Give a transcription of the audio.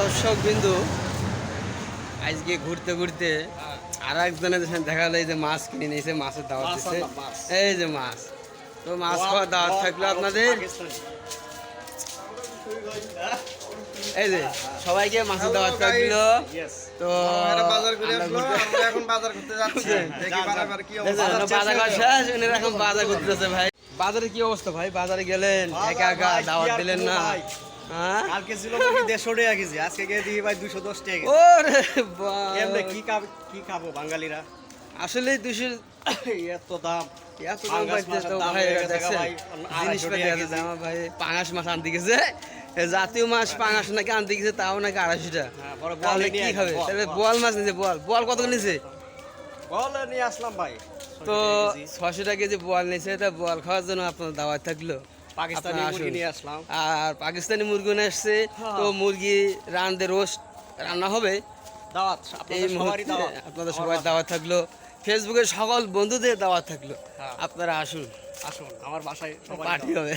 দর্শক বিন্দু আজকে ঘুরতে ঘুরতে আর একজনের সাথে দেখা যায় যে মাছ কিনে নিয়েছে মাছের দাওয়াত দিচ্ছে এই যে মাছ। তো মাছ খাওয়ার দাওয়াত থাকল আপনাদের। এই যে সবাইকে মাছের দাওয়াত থাকল। তো বাজার করে আসলো আমরা এখন বাজার করতে যাচ্ছি। দেখি বাজার কি অবস্থা। বাজার করা। শেষ এনারা এখন বাজার করতেছে ভাই। বাজারে কি অবস্থা ভাই? বাজারে গেলেন একা একা দাওয়াত দিলেন না? কালকে ছিল দেড়শো টাকা কেজি আজকে গিয়ে দিই ভাই দুশো দশ টাকা ওরে কি খাব কি খাব বাঙালিরা? আসলে দুশো এত দাম হয়ে পাঙাশ মাছ আনতে গেছে। জাতীয় মাছ পাঙাশ নাকি আনতে গেছে তাও নাকি আড়াইশোটা হ্যাঁ, তাহলে কি খাবে? বোয়াল, তাহলে বোয়াল। বোয়াল মাছ নিছে বোয়াল বোয়াল কত নিছে? বলে নিয়ে আসলাম ভাই তো ছয়শো টাকা কেজি। ছশো টাকা কেজি বোয়াল নিছে তা বোয়াল খাওয়ার জন্য আপনার দাওয়াত থাকল। পাকিস্তানি মুরগি নিয়ে আসলাম। আর পাকিস্তানি মুরগি নিয়ে আসছে হ্যাঁ। তো মুরগি রান্দে রোস্ট রান্না হবে। দাওয়াত আপনাদের সবাই। দাওয়াত থাকল। ফেসবুকে সকল বন্ধুদের দাওয়াত থাকল। হ্যাঁ। আপনারা আসুন। আসুন আমার বাসায় পার্টি হবে।